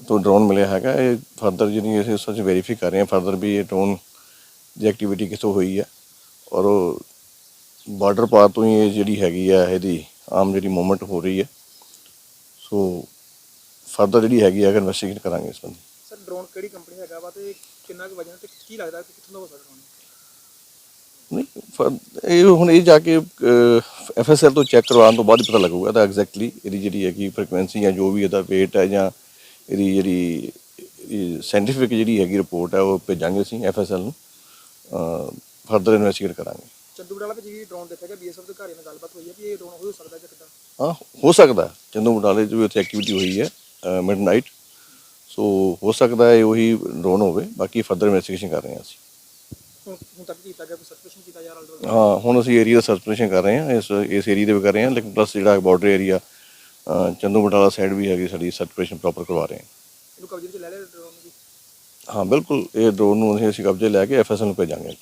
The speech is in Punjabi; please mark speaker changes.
Speaker 1: ਤੋਂ ਡਰੋਨ ਮਿਲਿਆ ਹੈਗਾ ਇਹ ਫਰਦਰ ਜਿਹੜੀ ਅਸੀਂ ਉਸ ਵਿੱਚ ਵੈਰੀਫਾਈ ਕਰ ਰਹੇ ਹਾਂ ਫਰਦਰ ਵੀ ਇਹ ਡਰੋਨ ਦੀ ਐਕਟੀਵਿਟੀ ਕਿੱਥੋਂ ਹੋਈ ਹੈ ਔਰ ਉਹ ਬਾਰਡਰ ਪਾਰ ਤੋਂ ਹੀ ਇਹ ਜਿਹੜੀ ਹੈਗੀ ਆ ਇਹਦੀ ਆਮ ਜਿਹੜੀ ਮੂਵਮੈਂਟ ਹੋ ਰਹੀ ਹੈ ਸੋ ਫਰਦਰ ਜਿਹੜੀ ਹੈਗੀ ਹੈ ਇਨਵੈਸਟੀਗੇਟ ਕਰਾਂਗੇ ਇਸ ਬੰਦੇ
Speaker 2: ਸਰ ਡਰੋਨ ਕਿਹੜੀ ਕੰਪਨੀ ਹੈਗਾ ਵਾ ਤੇ ਕਿੰਨਾ ਕੁ ਵਜਨ ਤੇ ਕੀ ਲੱਗਦਾ ਕਿ ਕਿੱਥੋਂ ਦਾ ਹੋ ਸਕਦਾ ਡਰੋਨ
Speaker 1: ਨਹੀਂ ਫਰ- ਇਹ ਹੁਣ ਇਹ ਜਾ ਕੇ ਐਫਐਸਐਲ ਤੋਂ ਚੈੱਕ ਕਰਵਾਉਣ ਤੋਂ ਬਾਅਦ ਹੀ ਪਤਾ ਲੱਗੂਗਾ ਤਾਂ ਐਗਜ਼ੈਕਟਲੀ ਇਹਦੀ ਜਿਹੜੀ ਹੈਗੀ ਫ੍ਰੀਕੁਐਂਸੀ ਜਾਂ ਜੋ ਵੀ ਇਹਦਾ weight ਹੈ ਜਾਂ ਇਹਦੀ ਜਿਹੜੀ ਸਾਇੰਟੀਫਿਕ ਜਿਹੜੀ ਹੈਗੀ ਰਿਪੋਰਟ ਹੈ ਉਹ ਭੇਜਾਂਗੇ ਅਸੀਂ ਐਫਐਸਐਲ ਨੂੰ। ਫਰਦਰ ਇਨਵੈਸਟੀਗੇਟ ਕਰਾਂਗੇ।
Speaker 2: ਚੰਦੂ ਬਟਾਲਾ ਵਿੱਚ ਵੀ ਡਰੋਨ ਦੇਖਿਆ ਗਿਆ ਬੀਐਸਐਫ ਦੇ ਘਰ ਨਾਲ ਗੱਲਬਾਤ ਹੋਈ ਹੈ ਵੀ ਇਹ ਡਰੋਨ ਹੋ ਸਕਦਾ ਜਾਂ ਕਿੱਦਾਂ?
Speaker 1: ਹਾਂ ਹੋ ਸਕਦਾ ਹੈ। ਚੰਦੂ ਬਟਾਲੇ 'ਚ ਵੀ ਉੱਥੇ ਐਕਟੀਵਿਟੀ ਹੋਈ ਹੈ ਮਿਡਨਾਈਟ ਸੋ ਹੋ ਸਕਦਾ ਹੈ ਉਹੀ ਡਰੋਨ ਹੋਵੇ ਬਾਕੀ ਫਰਦਰ ਇਨਵੈਸਟੀਗੇਸ਼ਨ ਕਰ ਰਹੇ ਹਾਂ ਅਸੀਂ।
Speaker 2: ਹੁਣ ਤੱਕ ਕੀਤਾ ਗਿਆ ਕੋਈ ਸਰਟੀਫਿਕੇਸ਼ਨ ਕੀਤਾ ਜਾ ਰਿਹਾ?
Speaker 1: ਹਾਂ ਹੁਣ ਅਸੀਂ ਏਰੀਆ ਦਾ ਸਰਚੇਸ਼ਨ ਕਰ ਰਹੇ ਹਾਂ ਇਸ ਇਸ ਏਰੀਆ ਦੇ ਵੀ ਕਰ ਰਹੇ ਹਾਂ ਲੇਕਿਨ ਪਲੱਸ ਜਿਹੜਾ border area Chandu Batala side ਵੀ ਹੈਗੀ ਸਾਡੀ ਸਰਚੇਸ਼ਨ ਪ੍ਰੋਪਰ ਕਰਵਾ ਰਹੇ ਹਾਂ।
Speaker 2: ਇਹਨੂੰ ਕਬਜ਼ੇ ਵਿੱਚ ਲੈ ਲਿਆ ਡਰੋਨ ਨੂੰ ਜੀ
Speaker 1: ਹਾਂ ਬਿਲਕੁਲ ਇਹ ਡਰੋਨ ਨੂੰ ਅਸੀਂ ਅਸੀਂ ਕਬਜ਼ੇ ਲੈ ਕੇ ਐਫਐਸਐਲ ਨੂੰ ਭੇਜਾਂਗੇ।